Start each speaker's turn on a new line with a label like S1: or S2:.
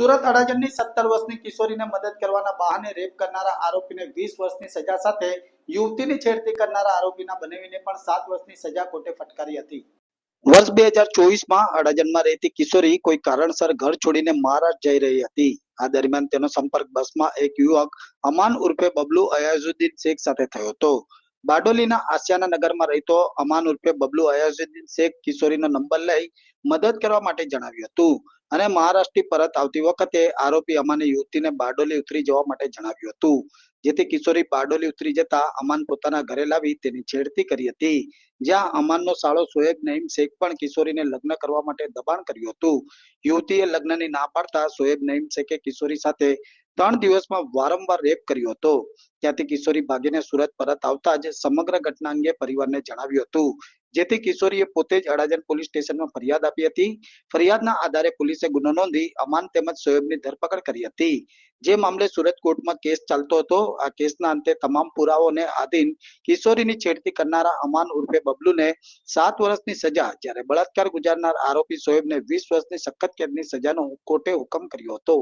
S1: સુરત અડાજણની સત્તર વર્ષની કિશોરીને મદદ કરવાના બહાને રેપ કરનારા આરોપીને વીસ વર્ષની સજા સાથે યુવતીની છેડતી કરનારા આરોપીના બનેવીને પણ સાત વર્ષની સજા કોર્ટે ફટકારી હતી. વર્ષ બે હજાર ચોવીસમાં અડાજણમાં રહેતી કિશોરી કોઈ કારણસર ઘર છોડીને મહારાષ્ટ્ર જઈ રહી હતી. આ દરમિયાન તેનો સંપર્ક બસમાં એક યુવક અમાન ઉર્ફે બબલુ અયાઝુદ્દીન શેખ સાથે થયો હતો. બારડોલીના આસિયાના નગરમાં રહેતો અમાન ઉર્ફે બબલુ અયાઝુદ્દીન શેખ કિશોરીનો નંબર લઈ મદદ કરવા માટે જણાવ્યું હતું અને મહારાષ્ટ્રથી પરત આવતી વખતે આરોપી અમાને યુવતીને બારડોલી ઉતરી જવા માટે જણાવ્યું હતું. જેથી કિશોરી બારડોલી ઉતરી જતા અમાન પોતાના ઘરે લાવી તેની છેડતી કરી હતી. જ્યાં અમાનનો સાળો સોએબ નઈમ શેખ પણ કિશોરીને લગ્ન કરવા માટે દબાણ કર્યું હતું. યુવતીએ લગ્નની ના પાડતા સોએબ નઈમ શેખે કિશોરી સાથે ત્રણ દિવસમાં વારંવાર રેપ કર્યો હતો. ત્યાંથી કિશોરી ભાગીને સુરત પરત આવતા જ સમગ્ર ઘટના અંગે પરિવારને જણાવ્યું હતું. જેથી કિશોરીએ પોતે જ અડાજણ પોલીસ સ્ટેશનમાં ફરિયાદ આપી હતી. ફરિયાદના આધારે પોલીસે ગુનો નોંધી અમાન તેમજ સોયબની ધરપકડ કરી હતી. જે મામલે સુરત કોર્ટમાં કેસ ચાલતો હતો. આ કેસના અંતે તમામ પુરાવાઓને આધીન કિશોરીની છેડતી કરનારા અમાન ઉર્ફે બબલુને સાત વર્ષની સજા, જ્યારે બળાત્કાર ગુજારનાર આરોપી સોયબને વીસ વર્ષની સખત કેદની સજાનો કોર્ટે હુકમ કર્યો હતો.